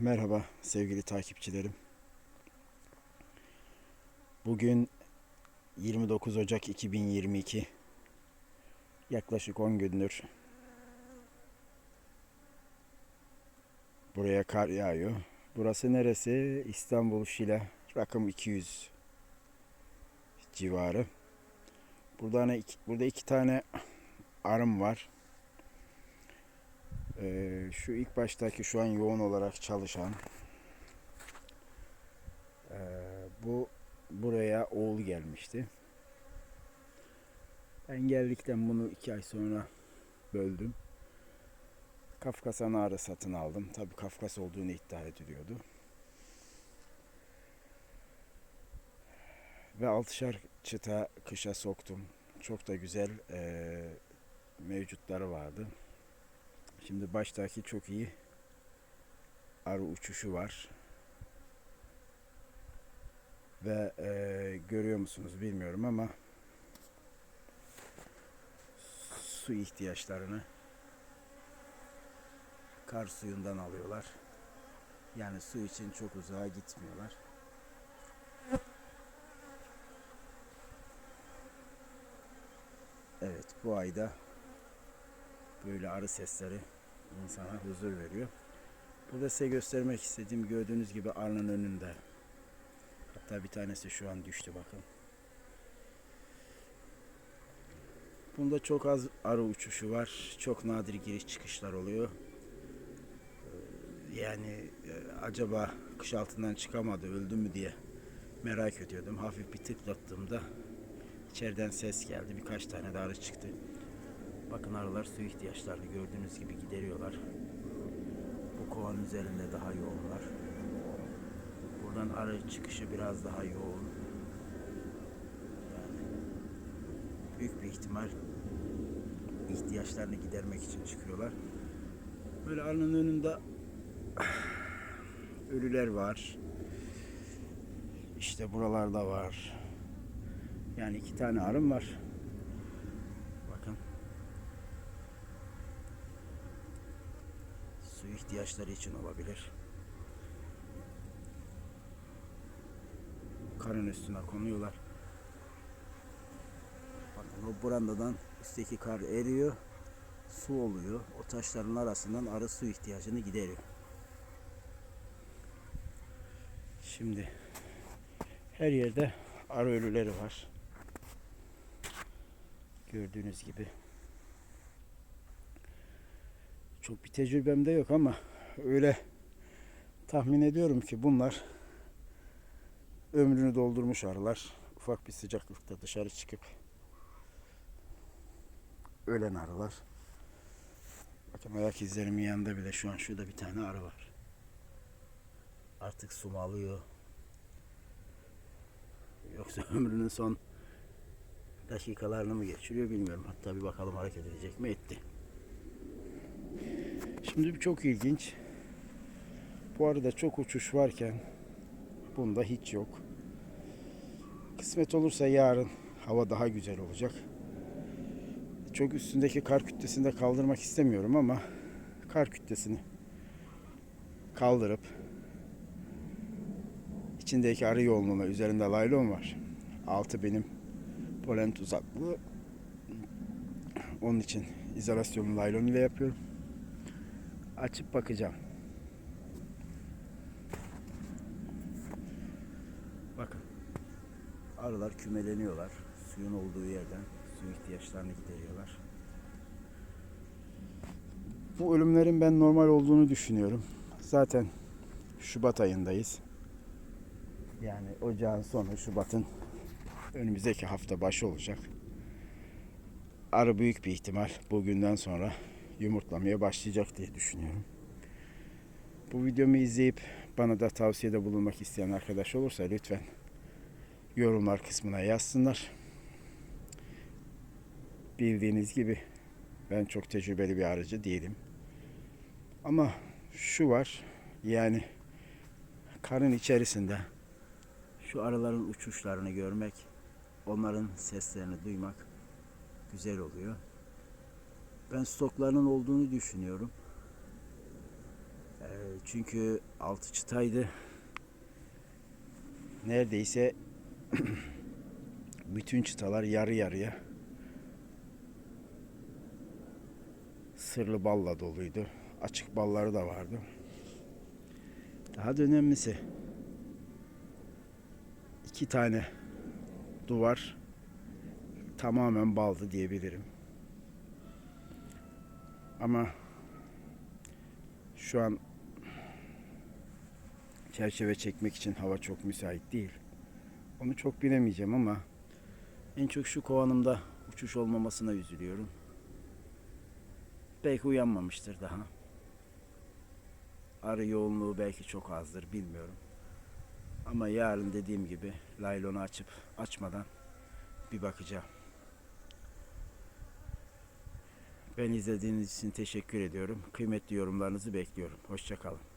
Merhaba sevgili takipçilerim. Bugün 29 Ocak 2022. Yaklaşık 10 gündür buraya kar yağıyor. Burası neresi? İstanbul Şile. Rakım 200 civarı. Burada hani iki, burada iki tane arım var. Ee, şu ilk baştaki şu an yoğun olarak çalışan ee, bu buraya oğul gelmişti. Ben geldikten bunu iki ay sonra böldüm. Kafkas anarı satın aldım. Tabii Kafkas olduğunu iddia ediliyordu. Ve altışar çıta kışa soktum. Çok da güzel ee, mevcutları vardı. Şimdi baştaki çok iyi arı uçuşu var. Ve e, görüyor musunuz bilmiyorum ama su ihtiyaçlarını kar suyundan alıyorlar. Yani su için çok uzağa gitmiyorlar. Evet bu ayda böyle arı sesleri insana huzur veriyor. Burada size göstermek istediğim gördüğünüz gibi arının önünde. Hatta bir tanesi şu an düştü bakın. Bunda çok az arı uçuşu var. Çok nadir giriş çıkışlar oluyor. Ee, Yani e, acaba kış altından çıkamadı öldü mü diye merak ediyordum. Hafif bir tıklattığımda içeriden ses geldi. Birkaç tane de arı çıktı. Bakın arılar su ihtiyaçlarını gördüğünüz gibi gideriyorlar. Bu kovanın üzerinde daha yoğunlar. Buradan arı çıkışı biraz daha yoğun. Yani büyük bir ihtimal ihtiyaçlarını gidermek için çıkıyorlar. Böyle arının önünde ölüler var. İşte buralarda var. Yani iki tane arım var. Bakın. Su ihtiyaçları için olabilir. Karın üstüne konuyorlar. Bakın o brandadan üstteki kar eriyor. Su oluyor. O taşların arasından arı su ihtiyacını gideriyor. Şimdi her yerde arı ölüleri var. Gördüğünüz gibi. Çok bir tecrübem de yok ama öyle tahmin ediyorum ki bunlar ömrünü doldurmuş arılar. Ufak bir sıcaklıkta dışarı çıkıp ölen arılar. Bakın ayak izlerimin yanında bile şu an şurada bir tane arı var. Artık su mu alıyor? Yoksa ömrünün son dakikalarını mı geçiriyor bilmiyorum. Hatta bir bakalım hareket edecek mi? Etti. Şimdi çok ilginç. Bu arada çok uçuş varken bunda hiç yok. Kısmet olursa yarın hava daha güzel olacak. Çok üstündeki kar kütlesini de kaldırmak istemiyorum ama kar kütlesini kaldırıp içindeki arı yoğunluğuna üzerinde laylon var. Altı benim polen tuzaklı. Onun için izolasyonu laylon ile yapıyorum. Açıp bakacağım. Bakın. Arılar kümeleniyorlar. Suyun olduğu yerden su ihtiyaçlarını gideriyorlar. Bu ölümlerin ben normal olduğunu düşünüyorum. Zaten Şubat ayındayız. Yani ocağın sonu Şubat'ın önümüzdeki hafta başı olacak. Arı büyük bir ihtimal bugünden sonra yumurtlamaya başlayacak diye düşünüyorum. Bu videomu izleyip bana da tavsiyede bulunmak isteyen arkadaş olursa lütfen yorumlar kısmına yazsınlar. Bildiğiniz gibi ben çok tecrübeli bir arıcı değilim. Ama şu var yani karın içerisinde şu arıların uçuşlarını görmek, onların seslerini duymak güzel oluyor. Ben stoklarının olduğunu düşünüyorum. Ee, Çünkü altı çıtaydı. Neredeyse bütün çıtalar yarı yarıya sırlı balla doluydu. Açık balları da vardı. Daha da önemlisi iki tane duvar tamamen baldı diyebilirim. Ama şu an çerçeve çekmek için hava çok müsait değil. Onu çok bilemeyeceğim ama en çok şu kovanımda uçuş olmamasına üzülüyorum. Belki uyanmamıştır daha. Arı yoğunluğu belki çok azdır bilmiyorum. Ama yarın dediğim gibi laylonu açıp açmadan bir bakacağım. Ben izlediğiniz için teşekkür ediyorum. Kıymetli yorumlarınızı bekliyorum. Hoşçakalın.